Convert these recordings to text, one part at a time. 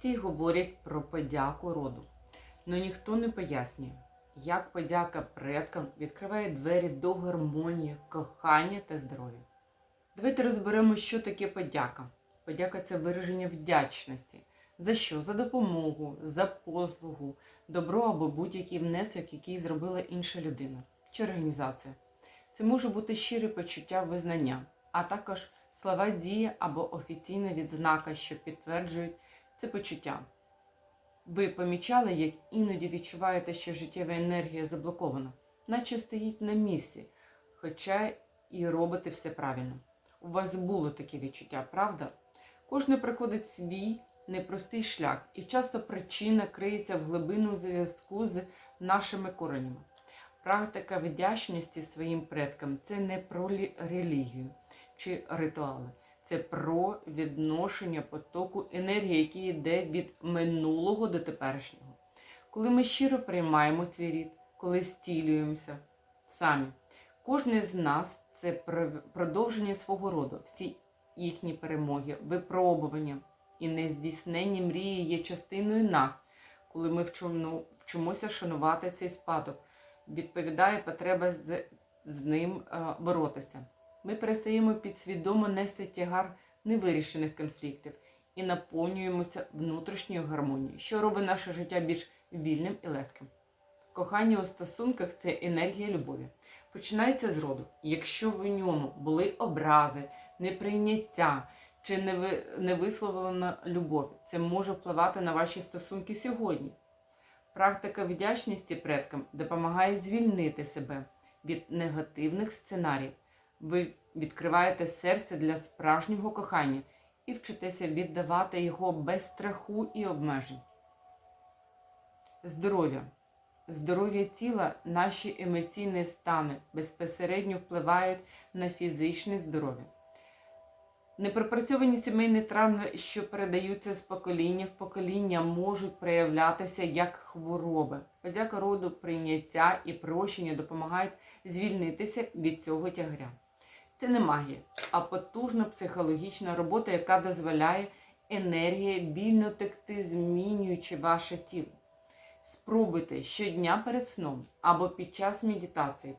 Всі говорять про подяку роду, але ніхто не пояснює, як подяка предкам відкриває двері до гармонії, кохання та здоров'я. Давайте розберемо, що таке подяка. Подяка це вираження вдячності. За що? За допомогу, за послугу, добро або будь-який внесок, який зробила інша людина чи організація. Це може бути щире почуття визнання, а також слова дії або офіційна відзнака, що підтверджують це почуття. Ви помічали, як іноді відчуваєте, що життєва енергія заблокована, наче стоїть на місці, хоча і робите все правильно. У вас було таке відчуття, правда? Кожне приходить свій непростий шлях, і часто причина криється в глибину зв'язку з нашими коренями. Практика вдячності своїм предкам це не про лі- релігію чи ритуали, це про відношення потоку енергії, який йде від минулого до теперішнього. Коли ми щиро приймаємо свій рід, коли стілюємося самі, кожен з нас це продовження свого роду, всі їхні перемоги, випробування і нездійсненні мрії є частиною нас, коли ми вчимося шанувати цей спадок, відповідає потреба з, з ним е, боротися. Ми перестаємо підсвідомо нести тягар невирішених конфліктів і наповнюємося внутрішньою гармонією, що робить наше життя більш вільним і легким. Кохання у стосунках це енергія любові. Починається з роду. Якщо в ньому були образи, неприйняття чи невисловлена любов, це може впливати на ваші стосунки сьогодні. Практика вдячності предкам допомагає звільнити себе від негативних сценаріїв. Ви відкриваєте серце для справжнього кохання і вчитеся віддавати його без страху і обмежень. Здоров'я. Здоров'я тіла, наші емоційні стани безпосередньо впливають на фізичне здоров'я. Непропрацьовані сімейні травми, що передаються з покоління в покоління, можуть проявлятися як хвороби. Подяка роду, прийняття і прощення допомагають звільнитися від цього тягаря. Це не магія, а потужна психологічна робота, яка дозволяє енергії вільно текти, змінюючи ваше тіло. Спробуйте щодня перед сном або під час медитації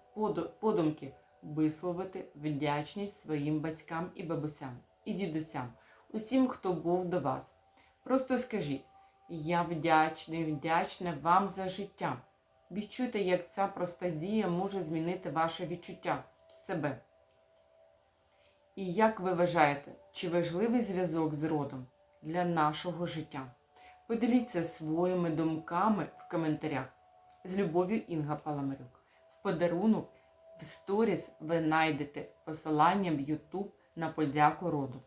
подумки висловити вдячність своїм батькам і бабусям, і дідусям, усім, хто був до вас. Просто скажіть: Я вдячний, вдячна вам за життя. Відчуйте, як ця проста дія може змінити ваше відчуття себе. І як ви вважаєте, чи важливий зв'язок з родом для нашого життя? Поділіться своїми думками в коментарях. З любов'ю Інга Паламарюк. В подарунок в сторіс ви знайдете посилання в YouTube на подяку роду.